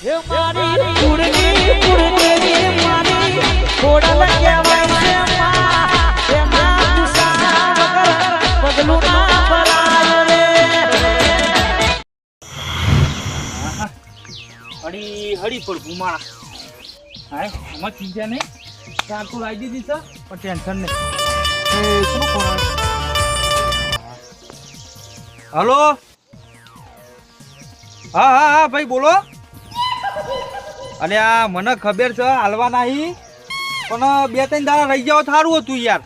એ મારી કુળની કુળદેવી મારી ખોડલ કહેવાય છે લાવી દીધી છે ટેન્શન નહીં. શું હા હા હા, ભાઈ બોલો. અરે આ મને ખબર છે, હાલવા નહીં. પણ બે ત્રણ દાડા રહી જાવ સારું હતું યાર.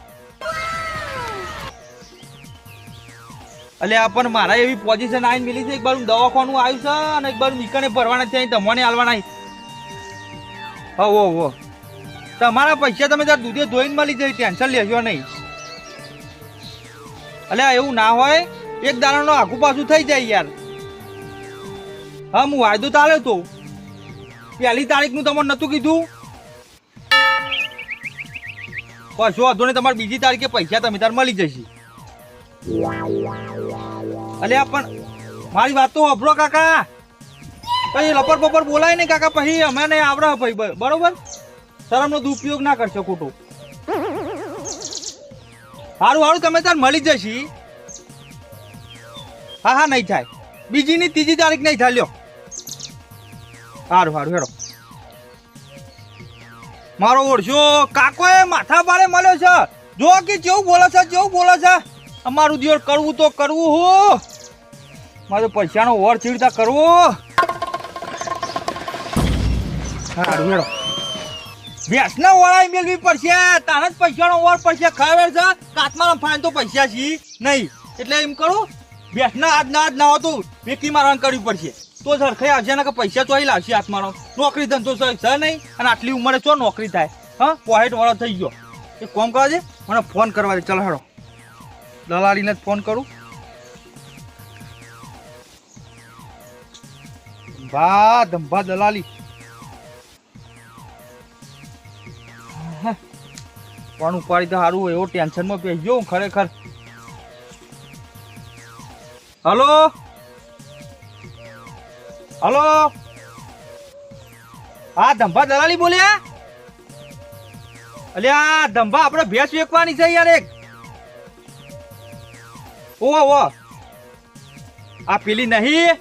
એટલે પણ મારા એવી પોઝિશન આવીને મિલી છે, એક બાર દવાખાનું આવ્યું છે અને એક બાર મીકણે ભરવાના છે તમને હાલવાના હો હો હો તમારા પૈસા તમે ત્યાં દૂધે ધોઈને મળી જાય ટેન્શન લેશો નહીં. એટલે એવું ના હોય, એક દાડાનો આખું પાછું થઈ જાય યાર. હા, હું વાયદો ચાલે તો. પહેલી તારીખનું તમને નહોતું કીધું? કશો વાંધો નહીં તમારે બીજી તારીખે પૈસા તમે તાર મળી જશે. અલ્યા પણ મારી વાત તો અભરો કાકા. પછી લપર પપર બોલાય નહીં, કાકા, પછી અમે નહીં આવડે ભાઈ બરોબર? શરમનો દુરુપયોગ ના કરશો, ખોટો. સારું સારું તમે તાર મળી જશી. હા હા, નહીં થાય. બીજી ની ત્રીજી તારીખ નહીં થાય, લ્યો. સારું સારું હેડો. મારો ઓળશો કાકો એ માથા પાડે મળ્યો છે. જો કે કેવું બોલે છે, જેવું બોલે છે. અમારું દિવસ કરવું તો કરવું હો. મારે પૈસાનો ઓર ચીડતા કરવો. સારું હેડો. ભેંસના ઓળાઈ મેળવી પડશે. તારે જ પૈસાનો ઓર પડશે. ખબર છે? કાચમાં ફાઈન તો પૈસા છે નહીં. એટલે એમ કરું, ભેંસના આજ ના આજ ના હોતું વેકી મારવાનું કરવી પડશે. તો સરખાઈ આવશે ને કે પૈસા અહીં લાવશે હાથમાં. નોકરી ધંધો છે નહીં, અને આટલી ઉંમરે ચો નોકરી થાય? હા? પોહેટ વાળો થઈ ગયો. એ કોમ કરવા દે, મને ફોન કરવા દે. ચાલ હેડો. દલાલીને જ ફોન કરું. ધંભા ધંભા દલાલી. પણ ઉપાડી તો સારું એવો ટેન્શનમાં ગયો હું ખરેખર. હલો? હલો. હા ધંભા દલાલી બોલ્યા? અલ્યા ધંભા આપણે ભેંસ વેચવાની છે યાર એક. ઓ ઓ આ પેલી નહીં.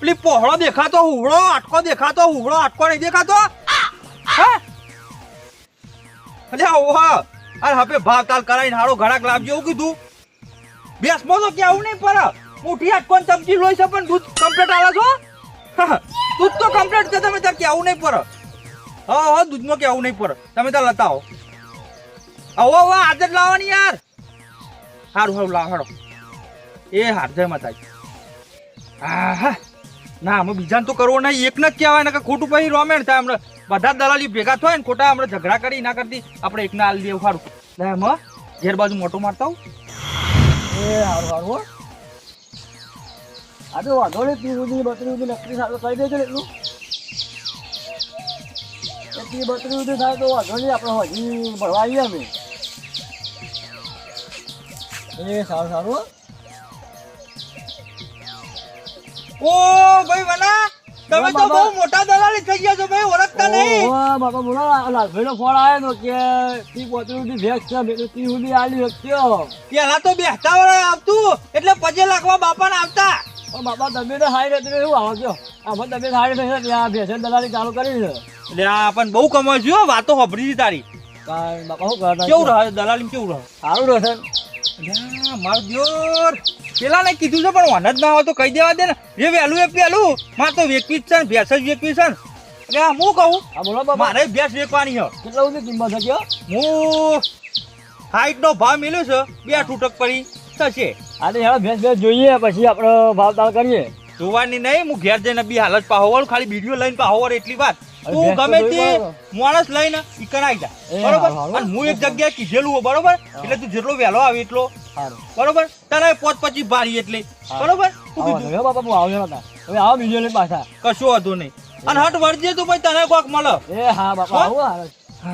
પેલી પહોળો દેખાતો, હુવડો, આટકો દેખાતો, હુવડો, આટકો નહીં દેખાતો? અલ્યા ઓ અરે હવે ભાવ તાલ કરાઈને હારો ઘડાક લાવજો એવું કીધું. બેસમો તો કેવું નહીં પર મોટી આટકો ચમચી લોહી છે પણ દૂધ કમ્પ્લેટ આલે છો? દૂધ તો કમ્પ્લીટ છે, તમે ત્યાં કેવું નહીં પર હા હા દૂધનો કેવું નહીં પર તમે ત્યાં લતા આવો. આવો આજે જ લાવવાની યાર. સારું સારું લાવ હાડો એ હાર, જય માતાજી. હા હા. ના અમે બીજાને તો કરવો નહીં. એકને જ કહેવાય ને કે ખોટું પછી રોમેણ થાય. હમણાં બધા દલાલી ભેગા થાય ને, ખોટા હમણાં ઝઘડા કરી, ના કરતી. આપણે એકને હાલ દેવું સારું લે હમ ઘેર બાજુ મોટો મારતા હું એ, હારું હારું હો તો વાંધો નહીં ત્રીસ સુધી બત્રીસ સુધી નક્કી સારું કરી દેજો એટલું. ત્રીસ બત્રીસ સુધી થાય તો વાંધો નહીં આપણે હજી ભરવા આવીએ અમે. એ સારું સારું ઓ ભાઈ વના તમે તો બહુ મોટા દલાલી થઈ ગયા છો ભાઈ ઓળખતા નહીં. ઓ બાપા બોલો લાલભાઈનો ફોન આવ્યો કે તી બત્રી સુધી ભેગ છે મેં તો તી સુધી આલી હક્યો પેલા તો બેહતા વાળા આવતું એટલે પજે લાખવા બાપાને આવતા. બાપા તબિયત સારી નથી એવું આવો કયો? આમાં તબિયત સારી છે ત્યાં ભેસન દલાલી ચાલુ કરી છે. એટલે આ પણ બહુ કમાય છે હો, વાતો છે તારી. બાપા શું કરતા કેવું રહે? દલાલી કેવું રહે? સારું રહેશે મારો દિયોર. પેલા ને કીધું છે પણ વાન જ ના હોય તો કહી દેવા દે ને. જે વહેલું એ પેલું મારે તો વેકવી છે ને ભેંસ જ વેકવી છે ને. એટલે હું કહું? હા બોલો બાપા. મારે ભેંસ વેચવાની છે. કેટલા સુધી કિંમત છે હું? હાઈટ નો ભાવ મેલ્યો છે બે તૂટક પડી. થશે તો હેડો ભેંસ ભેંસ જોઈએ પછી આપણે ભાવ તાલ કરીએ. જોવાની નહીં હું ઘેર જઈને બી હાલત પાહોવર ખાલી વીડિયો લઈને પાહોવર એટલી વાત. તું ગમે તે માણસ લઈને ઈ કરાઈ જા. બરોબર. અને હું એક જગ્યાએ કીધેલું હોય, બરોબર? એટલે તું જેટલો વહેલો આવે એટલો. બરોબર? તને પોત પછી ભારી એટલે. બરોબર? કીધું? હવે બાપા હું આવ્યો નતા હવે આવો બીજો લઈને પાછા. કશું હતું નહીં. અને હટ વળજે તું ભાઈ તને કોક મળે. એ હા બાપા આવો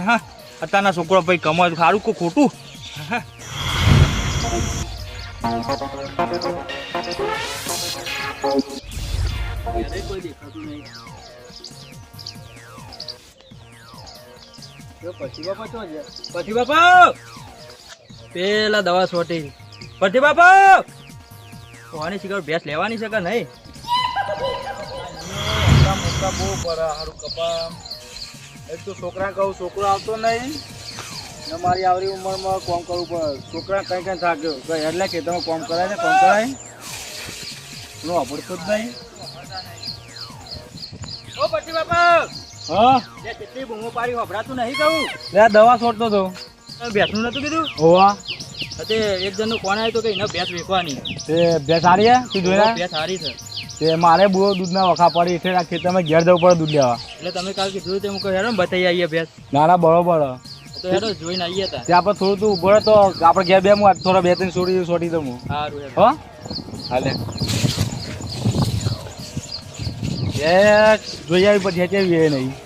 હા. અત્યારના છોકરો ભાઈ કમાય સારું કો ખોટું. હા. પછી પેલા દવા છોટી. પછી બાપા! કોની શિકાર ભેંસ લેવાની છે કે નહીં? મોટા બહુ પડે હારું કપા એક તો છોકરા કહું, છોકરો આવતો નહીં. ને મારી આવરી ઉંમરમાં કોમ કરવું પડે છોકરા કઈ કઈ થાક્યો. એટલે કે તમે કોમ કરાય ને કોમ કરાય. નો અભડતો જ નહીં. ઓ પછી બાપા! હા? લે કેટલી બૂમો પાડી વભરાતું નહીં કહું. લે દવા છોડતો તો ભેંસનું નતું કીધું? હોવા. તે એક જણનું કોણ આવ્યું તો કે એને ભેંસ વેચવાની તે ભેંસ સારી હે? તું જોઈ ભેંસ સારી છે. તે મારે બહુ દૂધના વખા પડી એટલે ખેતરમાં ઘેર જવું પડે દૂધ લેવા. એટલે તમે કાલ કીધું તે હું કહું બતાવી આવીએ ભેંસ. નાના બરોબર. હે. તો હેડો જોઈને આવીએ તા ત્યાં પર થોડું તું ઊભો તો આપણે ઘેર બે હું થોડા બે ત્રણ છોડી છોડી દઉં હું. સારું હો? હાલે. એ જોઈ આવી પછી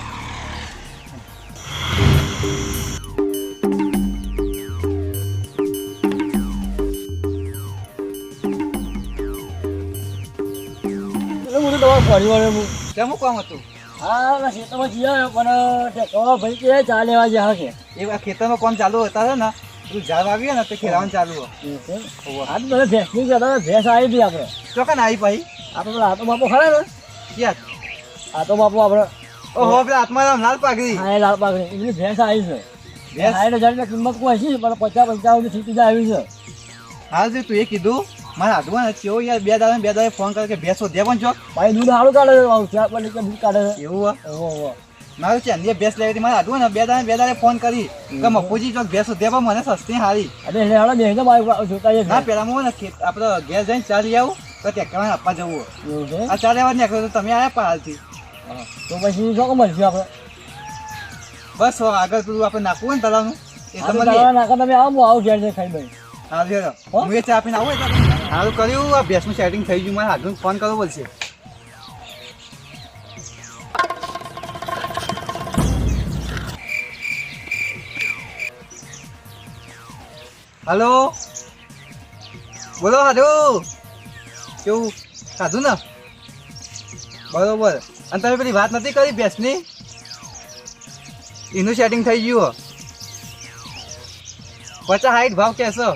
કેમ કામ હતું? હા ખેતરમાં જઈએ પણ ભાઈ કે ચા લેવા જ્યાં કે એ ખેતરમાં ખેતરનું ચાલુ હતા છે ને? પેલું ઝાડ વાવ્યું ને તે ખેલાવાનું ચાલુ હોય. આ તો બધા ભેંસની કહેતા ભેંસ આવી હતી આપણે. ચોકન આવી ભાઈ? આપણે પેલા આતો બાપો ખરા ને ક્યાં આતો બાપો આપણે ઓહો પેલા હાથમાં લાલ પાઘડી. હા લાલ પાકડી એમની ભેંસ આવી છે. ભેંસ? સાઠ હજારની કિંમત કોઈ છે પણ પચાસ પંચાવનની સીટી આવી છે. હાલ જે તું એ કીધું. મારે હાથમાં ને કેવું યાર. બે દાદા બે દાદા ફોન કરે કે ભેંસો દે પણ છો? ભાઈ દૂધ સારું કાઢે ચાર પાંચ લીટર દૂધ કાઢે છે. એવું ઓહો મારું છે અંદર ભેંસ લેવી હતી મારે હાથમાં ને બે દાદા બે દાદા ફોન કરી. કે મફુજી ચોક ભેંસો દે પણ મને સસ્તી હારી અને એટલે હાલો બેસી તો મારી જોતા ના પેલા હું ને આપણે ઘેર જઈને ચાલી આવું. તો ત્યાં આપવા જવું. એવું છે? આ ચાલે વાત નીકળ્યો તો તમે આવ્યા પાલથી તો પછી શું મળશે આપણે? બસ આગળ પેલું આપણે નાખવું હોય ને તલાવનું એ તમે નાખો તમે આવો આવું ઘેર જઈને ખાઈ ભાઈ હેરો હું ચા આપીને આવું સારું કર્યું. આ ભેંસનું સેટિંગ થઈ ગયું. મારે હાથમાં ફોન કરવો પડશે. હલો? બોલો હાડુ કેવું? સાધુ ને? બરોબર. અને તમે પેલી વાત નથી કરી ભેંસની? એનું સેટિંગ થઈ ગયું. પચાસ હાઈટ ભાવ કહેશો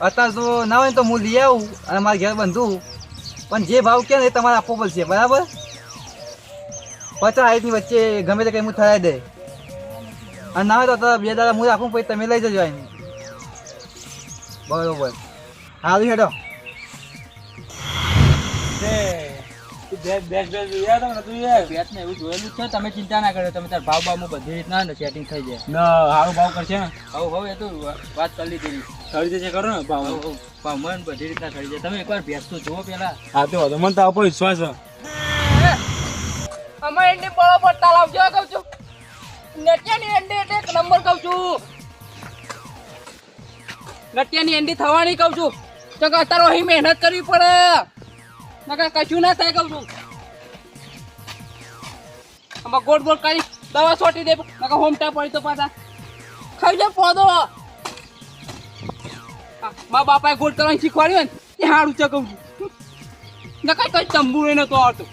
અત્યારે તો ના હોય તો હું લઈ આવું અને મારા ઘેર બંધું પણ જે ભાવ કે ને એ તમારે આપવો પડશે, બરાબર? પચાસ સાઠની વચ્ચે ગમે તે કંઈ હું થયા દે. અને ના હોય તો બે દાડા હું રાખું, પછી તમે લઈ જજો એને બરોબર. સારું હેડો. તમે ચિંતા ના કરો તમે તાર ભાવ ભાવ બધી રીતના ને સેટિંગ થઈ જાય. ના સારું ભાવ કરશે ને. હવે હવે એ તો વાત કરી લીધી કરી દેશે કરો ને ભાવ. હવ, હવ. ભાવ મને બધી રીતના થઈ જાય. તમે એકવાર ભેસ તો જુઓ પેલા. હા તો મને તારા ઉપર વિશ્વાસ છે. અમે એન્ડી બળો પડતા લાવજો કહું છું. નટિયાની એન્ડી એટલે એક નંબર કહું છું. નટિયાની એન્ડી થવાની કહું છું. તો અત્યારે અહીં મહેનત કરવી પડે. નકર કશું ના થાય કહું છું. આમાં ગોળ ગોળ કરી દવા છોટી દે, નકર હોમટા પડી તો પાછા. ખાઈ જાય પોદો. મારા બાપાએ ગોળ કરવાનું શીખવાડ્યું ને, એ હારું છે કહું છું. નકર કઈ તંબુ નતો આવતું.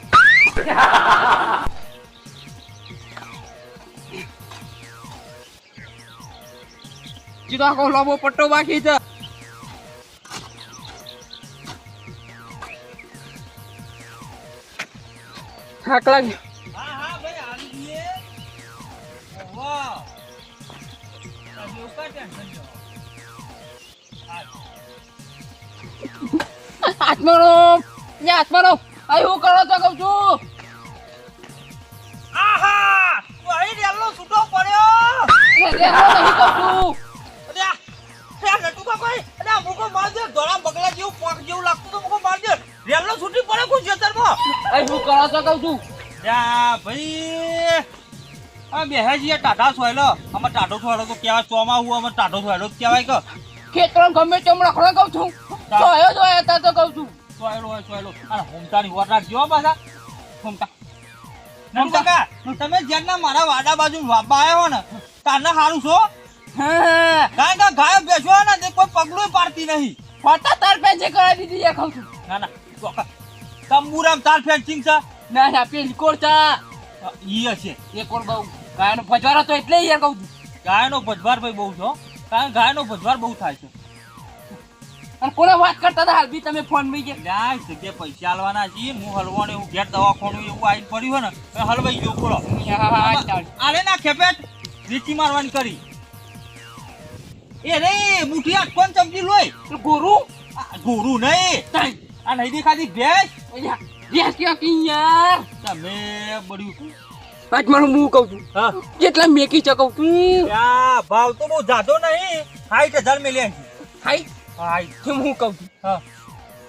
જીતો આખો લાંબો પટ્ટો બાકી છે. થાક લાગે હાથમાં હાથમાં અહીં હું કરો તો કઉ છું. આહા રેલો નહીં કહું છું. અરે આ- અરે આ નટુકા ભાઈ, અરે આ મૂકો મારજો ધોળા બગલા જેવું પોક જેવું લાગતું તો મૂકો દે. રેલો છૂટી પડે કોઈ ખેતરમાં. અહીં હું કરો તો કહું છું? યા ભાઈ. આ બેહાજી ટાટા સોયલો. અમે ટાટો સોયલો તો કેવા ચોમા હું અમે ટાટો સોયલો કેવાય કે. ખેતર ગમે તેમ રખડો કહું છું. જોયો જોયો તા તો કહું છું. સોયલો હોય સોયલો. અને હોમતાની વર રાખજો પાછા. હોમતા નમ તમે જ્યારના મારા વાડા બાજુ વાપા આવ્યો ને તારના સારું છો? હા કારણ કે ગાયો બેસો ને કોઈ પગલું પાડતી નહીં. ફોટા તાર પેજે કરાવી દીધી એ કહું છું. ના ના. તંબુરામ તાર ફેન્સિંગ છે? ના ના પેલી છે? ઈ હશે એ કોણ બહુ? ગાયનો ભજવાર તો એટલે યાર કહું છું. ગાયનો ભજવાર ભાઈ બહુ છો કારણ ગાયનો ભજવાર બહુ થાય છે. અને કોને વાત કરતા હતા હાલ બી તમે ફોનમાં ગયા ના જગ્યાએ પૈસા આલવાના છીએ હું હલવાને એવું ઘેર દવાખાનું એવું આઈને પડ્યું હોય ને હલવાઈ ગયો બોલો. આલે ના ખેપેટ. રીચી મારવાની કરી. એ રે મુઠિયા કોણ ચમચી લોય ગુરુ? ગોરુ ગોરું નહીં. આ નહીં દેખાતી ભેંસ? ભેંસ કે કે યાર તમે બડ્યું આજ મારું હું કહું છું હા. કેટલા મેકી ચકવ તું યા ભાવ તો બહુ જાજો નહીં. સાઠ હજાર મેલ્યા છે. હાઈ હાઈ કેમ હું કહું છું. હા.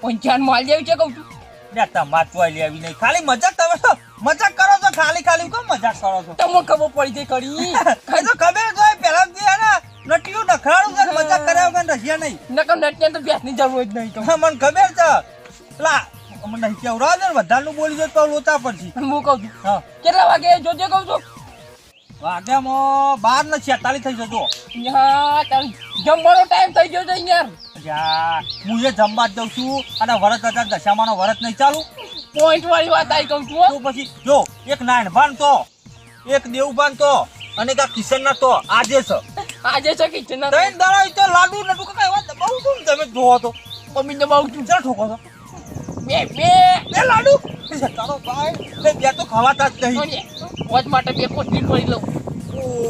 પંચાન માલ જેવી છે કહું છું. લ્યા, તમાર ચોય લેવી નહીં. ખાલી મજાક તમે તો મજાક કરો છો ખાલી ખાલી કેમ મજાક કરો છો? તમને ખબર પડી જઈ કરી એ તો ખબર જ હોય પહેલા જે ને નટિયું નખરાડું મજાક કર્યા વગર રહ્યા નહીં. નકર નટને તો બેસની જરૂર જ નહીં તો મન મને ખબર છે. લા મને નહીં કેવડાવ ને વધારનું બોલી જો તો પડશે. હું કહું છું. હા. કેટલા વાગે જોજે કહું છું? વાગ્યામાં બાર ને છેતાલીસ થઈ જતો જમવાનો ટાઈમ થઈ ગયો છે યાર હું એ જમવા જ જઉં છું અને વરસ હજાર દશામાનો વરસ નહીં ચાલુ. પોઈન્ટ વાળી વાત આવી કહું છું. તો પછી જો એક નાનભાન તો એક દેવભાન તો અને આ કિશન ના તો આજે છે. આજે છે કિશન ના ત્રણ દાડા તો લાડુ નટુ કાકા એવા દબાવું છું તમે જોવો તો. મમ્મી બહુ છું. ચાલ ઠોકો છો બે બે બે લાડુ. તારો ભાઈ બે બે તો ખવાતા જ નહીં. વોજ માટે બે કોથળી કરી લઉં.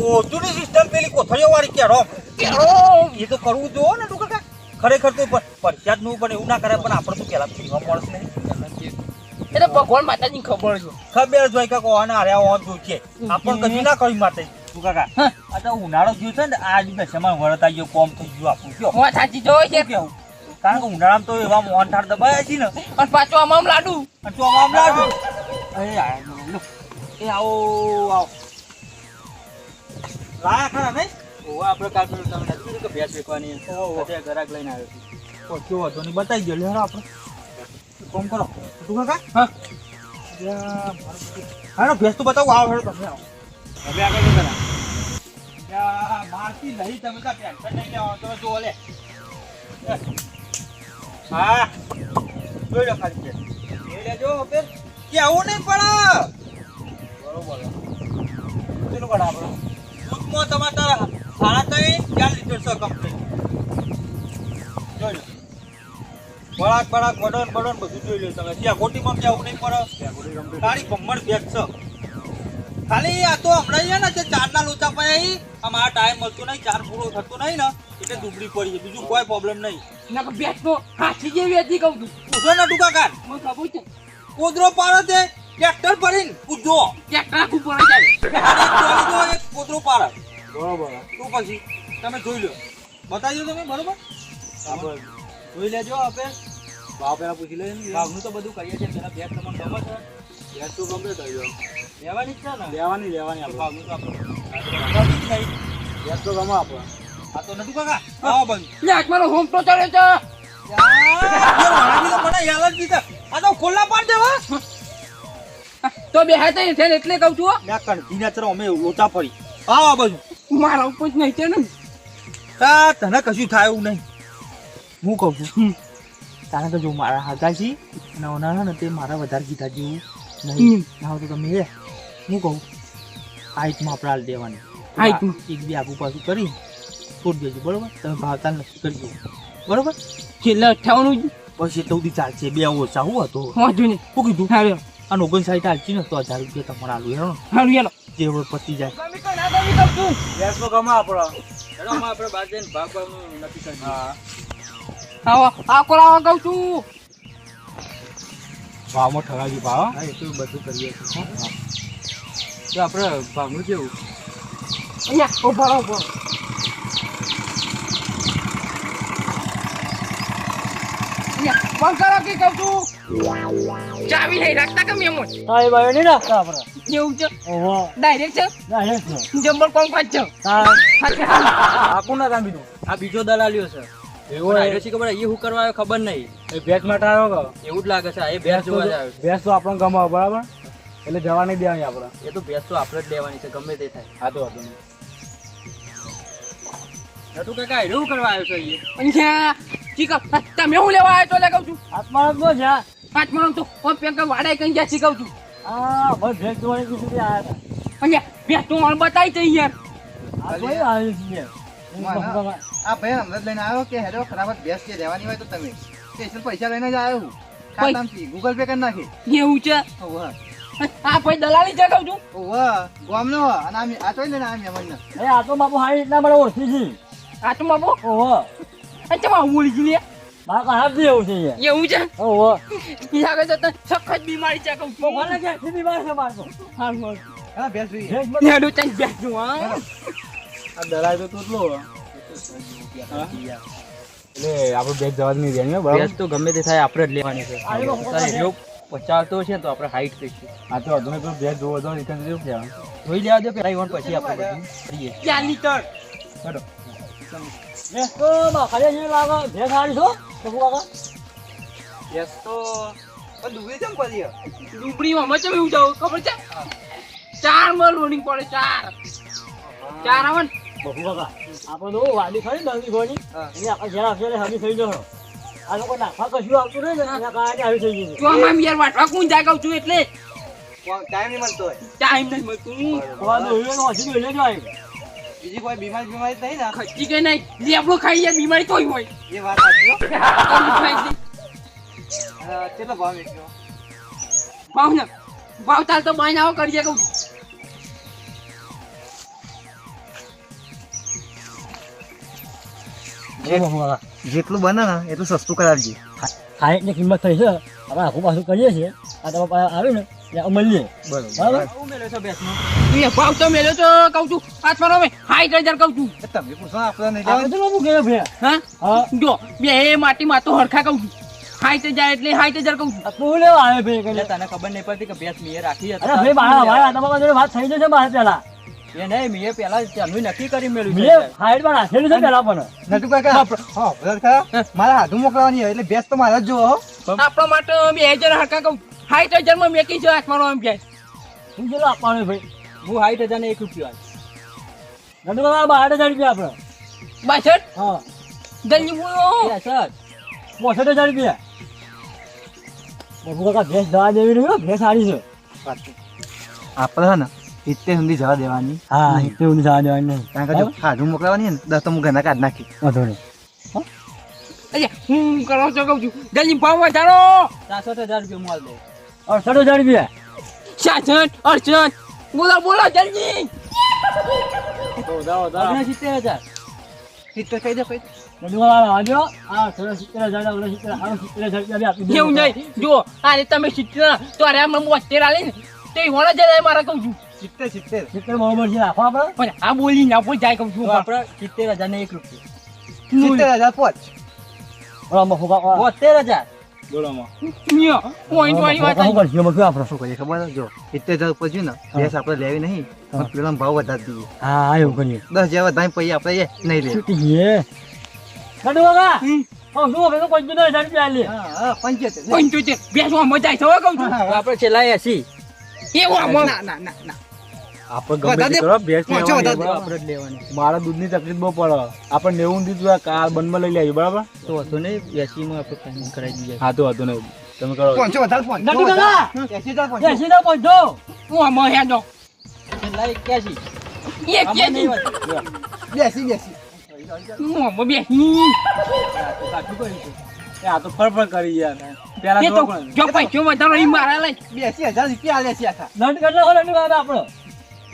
ઓ તુની સિસ્ટમ પેલી કોથળીઓ વાળી કેરો કેળો એ તો કરવું જો ને તું કાકા ખરેખર તો પર- નું પણ એવું ના કરે પણ આપણે તો પેલા પીવા મળશે નહીં એટલે ભગવાન માતાજીને ખબર છે. ખબર જ હોય કે કોને હાર્યા હોવા જોઈ છે. આપણ ના કરી માટે તું કાકા આ તો ઉનાળો થયો છે ને આજ સમય વરત આવી ગયો કોમ થઈ ગયું આપણું કયો હું સાચી જોઈ છે. કેવું? કારણ કે ઉનાળામાં તો એવા મોહન થાળ દબાયા છે ને. અને પાછો આમ લાડુ. અને તો આમ લાડુ. એ આવો આવો. લાયા ખરા નહીં? ઓવા આપણે કાલ પેલું તમે નથી કે ભેંસ વેચવાની. અત્યારે ઘરાક લઈને આવ્યો છું. ઓ, કેવો હતો નહીં? બતાવી ગયો લેરો આપણે. કોમ કરો. તું કાકા? હા. હાલો ભેંસ તો બતાવો આવો હેડો તમે આવો. હવે આગળ શું કરા મારતી નહીં તમે તો ટેન્શન નહીં લેવાનું તમે જુઓ લે. હા. જોઈ લો ખાલી. જોઈ લેજો હવે કે આવું નહીં પડે. બરોબર. કેટલું પડે આપણે? દૂધમાં તમારે તારા સાડા ત્રણ ચાર લીટર છે કંપની જોઈ લો. બળાક બળાક બડન બડન બધું જોઈ લો તમે. ત્યાં ખોટીમાં બી નહીં પડે. તારી ભમ્મણ બેગ છે. ખાલી આ તો હમણાં છે ને તે ચારના લોચા ઈ. આમાં આ ટાઈમ મળતો નહીં ચાર પૂરો થતો નહીં ને એટલે દુબળી પડી બીજું કોઈ પ્રોબ્લેમ નહીં. નકર બેટ તો હાથી જેવી હતી કહું છું. ઉધો ને ટૂંકા કાન મને ખબર છે. કોદરો પાડો છે ટ્રેક્ટર પડીને ઉધો. ટ્રેક્ટર આખું પડે જાય. કોદરો પાડો. બરોબર. તો પછી તમે જોઈ લો બતાવી દો તમે બરોબર? જોઈ લેજો આપણે ભાવ પેલા પૂછી લઈએ ને ભાવનું તો બધું કરીએ છીએ. પેલા બેગ તમને ગમે છે? બેગ તો ગમે થઈ ગયો. લેવાની જ છે ને? લેવાની લેવાની આપણે. ભાવનું તો આપણે. બેગ તો ગમે આપણે. આ તો નટુ કાકા આવો બાજુ યાર મારો હોમ તો ચડે છે. તો બે હાથે એટલે કહું છું મારા ઉપર નહીં છે ને. તા તને કશું થાય એવું નહીં. હું કહું છું. તારે તો જો મારા હાગા છે અને ઓના ને તે મારા વધારે કીધા જેવું નહીં. ના તો તમે એ હું કહું. હાઈટમાં આપણે હાલ દેવાની. હાઈટમાં? એક બે આગુ પાછું કરી. છોડ દેજો બરોબર? તમે ભાવતા નક્કી કરજો. બરોબર? છેલ્લા અઠાવન પછી તો બધી ચાલશે બે ઓછા હું હતો? વાંધો નહીં. શું કીધું? હારે આ ઓગણ સાઈઠ હાલશે ને તો હજાર રૂપિયા તમારે આલું હેરો હારું હેલો જે હવે પતી જાય. ગમી તો ના ગમી આપણે. આપણે બાદ જઈને ભાગ નક્કી કરી હા. આવો આ કોલાવા કહું છું? ભાવમાં ઠગાવી ભાવ. હા એ તો બધું કરીએ છીએ. આપણે ભાવનું કેવું? અહીંયા ઊભા ઊભા કહું છું? ચાવી નહીં રાખતા કે મેમો તારી બાયો નહીં રાખતા આપણે. એવું છે? ઓહો. ડાયરેક્ટ છે? ડાયરેક્ટ છે. જમ્બર કોમ પાછ છે? તાર આખું ના કામ બીજું આ બીજો દલાલ્યો છે. એવું પણ હોય. ખબર એ શું કરવા આવ્યો ખબર નહીં. એ ભેંસ માટે આવ્યો એવું જ લાગે છે એ ભેંસ જોવા આવ્યો ભેંસ તો આપણને ગમાવ બરાબર? એટલે જવા નહીં દેવાની આપણે. એ તો ભેંસ તો આપણે જ લેવાની છે ગમે તે થાય. હા તો હતું નટુ કાકા એવું શું કરવા આવ્યો છે અહીંયા ચીકવ તમે હું લેવા આવ્યો તો લે કહું છું. આત્મા તો છે? પાંચમાં તો ઓમ પેંક વાડાઈ કઈ જ્યાં શીખવ છું. હા બસ ભેગ જોવાની કીધું તે આયા અહીંયા બે તું મને બતાવી દઈ યાર. હતા આ કોઈ આવી છે આ ભાઈ હમણાં લઈને આવ્યો કે હેરો ખરાબ બેસ કે લેવાની હોય તો તમે. સ્પેશિયલ પૈસા લઈને જ આવ્યો હું. ખાતામાંથી ગૂગલ પે કરી નાખી. એવું છે? આ ભાઈ દલાલી છે કહું છું. ઓહો ગોમનો હો. અને આ તો લઈને આવ્યા મહેમાનને એ આ તો બાપુ હારી એટલા મને ઓળખી છે. આ તો બાપુ? ઓહો અચ્છા બોલી ગઈ લે? મારા ખરાબ બી એવું છે? એવું છે ઓહો ઈ આગળ જતા સખત બીમારી છે કહું છું. કોને કે આટલી બીમાર છે મારતો હાલ મોર હા બેસું આ તો તોતલો એટલે આપણે ભેંસ જવા જ નહીં દેવાની તો ગમે તે થાય આપણે જ લેવાની છે. આ લોકો તારે છે તો આપણે હાઈટ કહીશું. આ તો અધૂને તો ભેંસ જોવો તો રિટર્ન જવું છે જોઈ લેવા દો પેલા ઈવન પછી આપણે બધું કરીએ. ચાર લીટર. ભેંસ તો ખાલી જેવી લાગે ભેંસ હારી છો બપુ કાકા. ભેંસ તો પણ ડૂબી કેમ પડી ડુંગળી માં મચમ એવું જાવ ખબર છે? ચારમાં લોડિંગ પડે ચાર. ચાર આવે ને? બપુ કાકા આપણે તો વાડી ખરી દંડી ગોની. એની આપણે ઘેર આવશે હમી થઈ જશો. આ લોકો નાખવા કશું આવતું નહીં ને એના કારણે આવી થઈ ગયું જો આમાં બિયાર વાટવા કોણ કહું છું એટલે? ટાઈમ નહીં મળતો હોય. ટાઈમ નહીં મળતું. તો દોડ્યો નો હજી દોડ્યો જ આવી. બીજી કોઈ બીમારી બીમારી થઈ ને ખચ્ચી કે નહીં? લેબડો ખાઈ જાય બીમારી કોઈ હોય. એ વાત સાચી હો. કેટલો ભાવ વેચ્યો? ભાવ ને ભાવ તાલ તો બાઈ આવો કરીએ કહું જેટલું બને ને એટલું સસ્તું કરાવજે. ખાયકની કિંમત થઈ છે. આપણે આખું પાછું કરીએ છીએ. આ તમે આવ્યું આવે ને મળીએ બરાબર. મેળવ્યો છો ભેંસનો? એ ભાવ તો મેલ્યો તો કહું છું. પાંચમાં અમે હાઈટ હજાર કહું છું. એ તમે પૂછો આપણે નહીં લેવાનું. તો બાપુ ગયા ભે હા? હા. જો બે એ માટીમાં તો હરખા કહું છું. હાઈટ હજાર એટલે હાઈટ હજાર કહું તું લેવા આવે ભાઈ તને ખબર નહીં પડતી કે ભેંસ મેં રાખી હતી. અરે ભાઈ મારા મારા તમારા જોડે વાત થઈ જશે મારે પેલા એ નહીં મેં પેલા ત્યાંનું નક્કી કરી મેળવ્યું મેં છે. હાઈટમાં નાખેલું છે પેલા પણ. નટુ કાકા હા, મારા? હાથું મોકલવાની હોય એટલે બેસ તો મારા જ જોવો આપણા માટે બે હજાર હરખા કહું. હાઈટ હજારમાં મેકી જો રાખવાનો એમ કે. શું કેટલો આપવાનું ભાઈ? હું સાઠ હજાર ને એક રૂપિયો આલીશ. નંદુ બાબા બાર હજાર રૂપિયા આપણે બાસઠ? હા. જલ્દી બોલો સર પોસઠ હજાર. રૂપિયા. બાબુ કાકા ભેંસ દવા દેવી નહીં હો, ભેંસ સારી છે. આપણે છે ને સિત્તેર સુધી જવા દેવાની. હા. નહીં. સુધી જવા દેવાની. નહીં કારણ કે જો હાથું મોકલવાની ને દસ તો હું ઘરના કાઢ નાખી. વધો નહીં. અરે હું કરો છો કહું છું. જલ્દી ભાવ વધારો. સાસઠ હજાર રૂપિયા મોલ દે અડસઠ હજાર રૂપિયા સાસઠ અડસઠ બોલો બોલો જલ્દી સિત્તેર હજાર સિત્તેર કહી દો કહી દો. તમે સિત્તેર તો અરે બોતેર આલે તો એ વણ જાય મારા કહું છું સિત્તેર સિત્તેર સિત્તેર બરોબર છે રાખો આપણે પણ આ બોલી ના બોલ જાય કહું છું આપણે સિત્તેર હજાર ને એક રૂપિયા સિત્તેર હજાર પોચ બોતેર હજાર આપણે શું કરીએ ખબર જો ને આપણે લેવી નહીં. પેલા ભાવ વધારી દઈએ હા એવું કરીએ દસ હજાર વધારે પછી આપણે એ નહીં લે છૂટી ગયે તો પંચોતેર બેસવા મજા આવે કહું છું આપણે છેલ્લા એસી એવું ના ના ના ના આપણે ગમે તે કરો, ભેંસ જ મારા દૂધની તકલીફ બહુ પડે. આપણે નેવું દીધું કાર બંધમાં લઈ લેવી બરાબર? તો હતો નહીં એસી માં આપણે ફાઇનલ કરાવી દઈએ. હા તો હતું નહીં. તમે કરો. પહોંચો વધારે પહોંચો. એસી હજાર પાંચસો. એસી ના પહોંચો હું આમ હેડો છેલ્લા કેસી એક વધે. બેસી બેસી. હું આમ બેસી. સાચું તો છે. આ તો ફરફર કરી યાર પેલા તો જો પૈસો વધારો ઈ મારા લઈ. 20000 રૂપિયા આલે છે આખા. નટ કેટલા હો નટુ આપણો?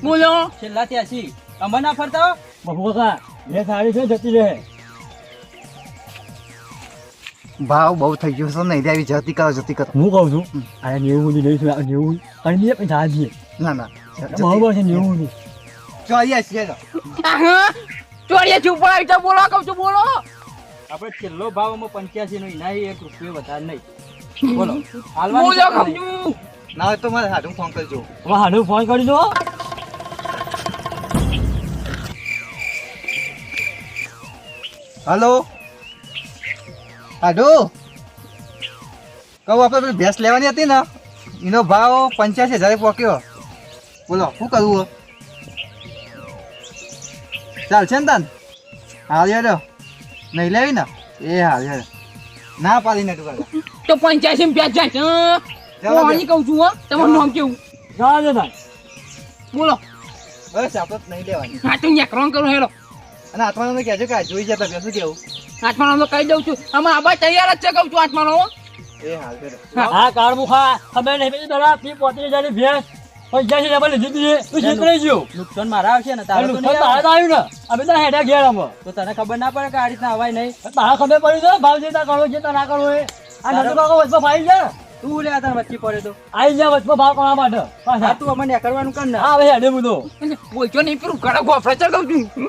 બોલો. છેલ્લા ત્યાંથી અમે ના ફરતા હો. એ સારી છે જતી રહે. ભાવ બહુ થઈ ગયો છે નહીં આવી જતી કરો જતી કરો. હું કહું છું અરે નેવું સુધી લઈશું આ નેવું અને બે પૈસા આપીએ ના ના બરોબર છે નેવું સુધી ચોર્યાસી છે આહા, છું પણ આવી બોલો કહું છું બોલો. આપણે છેલ્લો ભાવ અમે પંચ્યાસી નો ઇનાહી એક રૂપિયો વધારે નહીં. બોલો? છું. ના તો મારે હાથું ફોન કરજો. હવે હાડું ફોન કરી હલો? હાડુ કહું આપણે પેલી ભેંસ લેવાની હતી ને એનો ભાવ પંચ્યાસી હજારે પહોંચ્યો બોલો શું કરવું ચાલશે ને તાન? હાલ યાર. નહીં લેવી ને? એ હાલ યાર. ના પાડી ને તું તો પંચ્યાસી રૂપિયા જાય. છે હું કહું છું હો. તમારું નામ કેવું? જવા દે બોલો. બસ આપણે નહીં લેવાની. હા તો ક્રોન કરું હેલો. અને હાથમાં કહેજો કે આ જોઈ જતા ભેંસું કેવું આત્માનો તો કહી દઉં છું. અમે આબા તૈયાર જ છે કહું છું આત્માનો એ હાલ હા. કાર મુખા અમે નહીં પેલી પેલા પી પોત્રીસ હજારની ભેંસ છે હજાર લીધી છે તું છેતરાઈ ગયો. નુકસાન મારા આવશે ને તારું તો નુકસાન નહીં તારે તો આવ્યું ને. અમે તો હેડા ઘેર અમે. તો તને ખબર ના પડે કે આ રીતના અવાય નહીં? તારા ખબર પડી છે ભાવ જે તાર કરવો છે તાર ના કરવો એ. આ નટુ કાકો વચમાં ફાઈ જાય તું લે તને વચ્ચે પડે તો. આઈ જાય વચ્ચે ભાવ કરવા માટે. હા તું અમને કરવાનું કર ને. હા ભાઈ હેડે હું તો. બોલજો નહીં પેલું કડક ગોફરા ચડ કહું છું.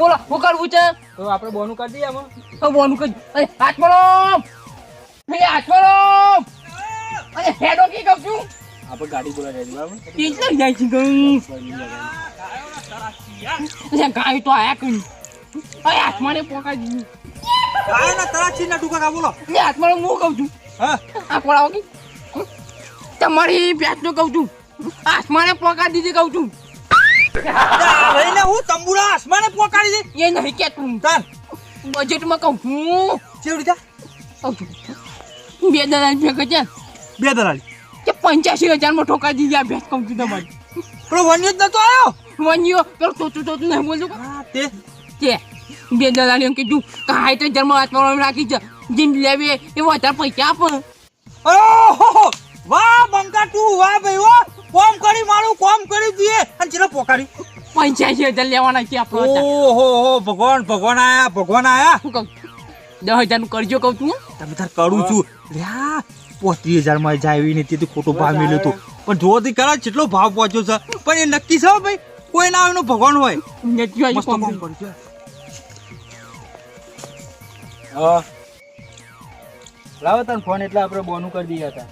બોલો શું કરવું છે? તો આપણે બોનું કરી દઈએ આમાં. તો બોનું કહી અરે આઠમાનો અરે આઠમાનો અરે હેડો કી કહું છું. આપણે ગાડી બોલા જાય બરાબર? કેટલા જાય છે ગઈ અરે ગાય તો આયા કઈ અરે આઠમાને પોકા દીધું. ગાય ના તરાચી ના ટુકા બોલો. અરે આઠમાનો હું કહું છું. હા. આ પડાવો કે. તમારી ભેંસનું કહું છું. આસમાને પોકા દીધી કહું છું. લઈને હું તંબુરા આસમાને પોકાડી દે એ નહીં કેતું તાન બજેટમાં કહું. છું કેવી રીતે? બે દાદા ભેગા છે બે દલાલી. કે પંચ્યાસી હજારમાં ઠોકા ભેંસ કહું છું તમારી. પેલો વન્યો જ નતો આવ્યો? વન્યો? પેલો ટોચું નહીં બોલતું? તે. કે બે દલાલીઓ કીધું કે તો જન્મ હાથમાં રાખી છે. જીન લેવી એ વધારે પૈસા આપે. ઓહો વાહ બંકા તું વાહ ભાઈ વાહ કોમ કરી મારું કોમ કરી દીએ. અને ચેલો પોકાડી પંચ્યાસી હજાર લેવાના છે આપણો ઓહો હો ભગવાન ભગવાન આયા ભગવાન આયા. શું કહું? દસ હજારનું કરજો કહું છું તમે તાર કરું છું. લ્યા પોત્રીસ હજારમાં જાય એવી નથી ખોટો ભાવ મેળ્યો તો. પણ જોવાથી કરા કેટલો ભાવ પહોંચ્યો છે. પણ એ નક્કી છે ભાઈ કોઈ ના એનો ભગવાન હોય. નથી મસ્ત કોમ કર્યું હા. લાવો તને ફોન એટલે આપણે બોનું કરી દીધા હતા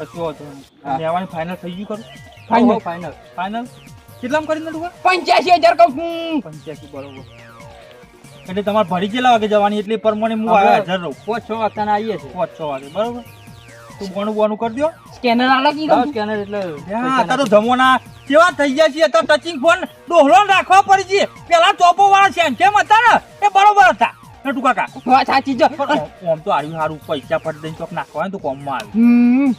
કશું હતું લેવાની ફાઇનલ થઈ ગયું કરું Final. ફાઇનલ ફાઇનલ કેટલામાં કરી નાખું પંચ્યાસી હજાર કહું પંચ્યાસી બરોબર. એટલે તમારે ભરી કેટલા વાગે જવાની? એટલે પરમાણે હું આવ્યા હાજર રહું. પાંચ છ વાગતા આવીએ છીએ. પાંચ છ વાગે બરોબર. તું બોનું બોનું કરી દો સ્કેનર આલે કી સ્કેનર એટલે હા તારો જમવાના કેવા થઈ ગયા છે તો ટચિંગ ફોન ડોહલો રાખવા પડી છે. પેલા ચોપો વાળા કેમ હતા? ને એ બરોબર હતા. નટુ કાકા. વાત સાચી જો આમ તો આવ્યું સારું પૈસા પડી દઈને ચોક નાખવા તો કોમમાં હમ.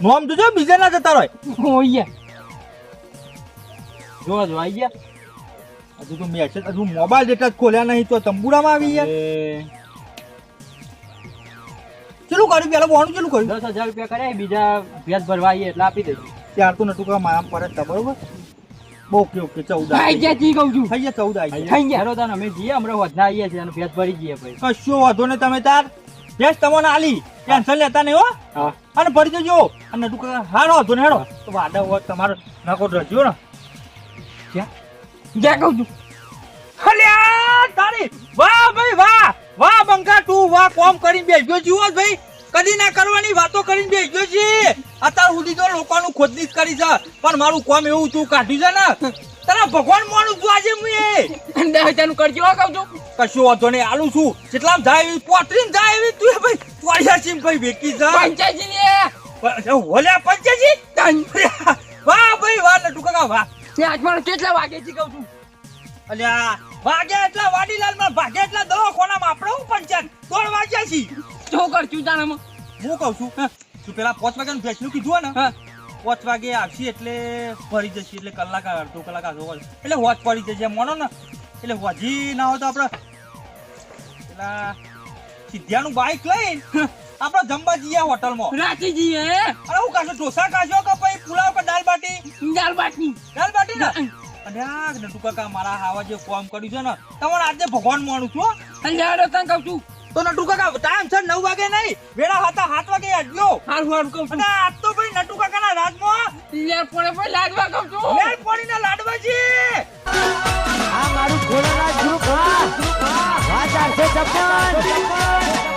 નોમ જોજો બીજા ના જતા રહે હોઈએ જો જો આઈ ગયા હજુ તો મેસેજ હજુ મોબાઈલ ડેટા ખોલ્યા નહીં તો તંબુરામાં આવી ગયા. ચેલું કર્યું? પેલા બોનું ચેલું કર્યું? દસ હજાર રૂપિયા કર્યા બીજા વ્યાજ ભરવા આવીએ એટલે આપી દેજો. ત્યાર તો નટું કરવા મારા પર હતા બરોબર? ઓકે ઓકે ચૌદ આઈ આવી ગયા. જી કહું છું. થઈ ગયા ચૌદ આવી ગયા. થઈ ગયા. તાન અમે જઈએ હમણાં વધના આવીએ છીએ અને વ્યાજ ભરી જઈએ ભાઈ કશો વાંધો ને તમે તાર. બેસ તમને આલી. ટેન્શન લેતા નહીં હો. અને ભરી દેજો. અને નટુ હારો ને હેડો તો વાડા હોય તમારો નકો રજો ને જ્યાં કહું છું? હલ્યા તારી. વાહ ભાઈ વાહ. વાહ બંકા તું વાહ કોમ કરીને બેસ્યો જીવો ભાઈ. કદી ના કરવાની વાતો કરીને બેસ્યો છે. અત્યાર સુધી તો લોકોનું ખોદની કરી છે. પણ મારું કોમ એવું તું કાઢ્યું છે ને. તારા ભગવાન માનું છું આજે હું એ. દસ હજારનું કરજો કહું છું. કશું વાંધો નહીં આલું છું. કેટલામ જાય એવી પોટરીન જાય એવી તું ભાઈ વાળિયા સિંહ ભાઈ વેકી જા પંચાયતી ને હોલ્યા પંચાજી ત્રણ વાહ ભાઈ વાહ નટુ કાકા વાહ. ત્યાં મારે કેટલા વાગે છે કહું છું. અલ્યા વાગે એટલા વાડીલાલમાં ભાગે એટલા દવાખાનામાં આપણે હું પંચાયત? દોઢ વાગ્યા છે. શું કરશું તારામાં હું કહું છું તું પેલા પાંચ વાગ્યાનું ફેસનું કીધું ને હા. પાંચ વાગે આવશે એટલે ફરી જશે એટલે કલાક અડધો કલાક આગળ. એટલે હોજ પડી જશે મોનો ને. એટલે હોજી ના હોય તો આપણે પેલા સિદ્ધિયાનું બાઈક લઈને આપણે જમવા જઈએ હોટલમાં. રાખી જઈએ અરે હું કાશો ઢોસા કાશો કે પછી પુલાવ કે દાલ બાટી? દાલ બાટી. દાલ બાટી ને? અને આ નટુ કાકા મારા હાવા જે ફોર્મ કર્યું છે ને તમારે આજે ભગવાન માનું છું. અને તને કહું છું તો નટુ ટાઈમ છે નવ વાગે નહીં વેળા હતા સાત વાગે અડ્યો હારું હાર કહું અને આજ તો ભાઈ નટુ કાકા ના રાજમાં યાર પડે ભાઈ લાડવા કહું છું યાર પડી ના લાડવાજી આ મારું ખોલા ના જુખા વાચાર છે ચપ્પલ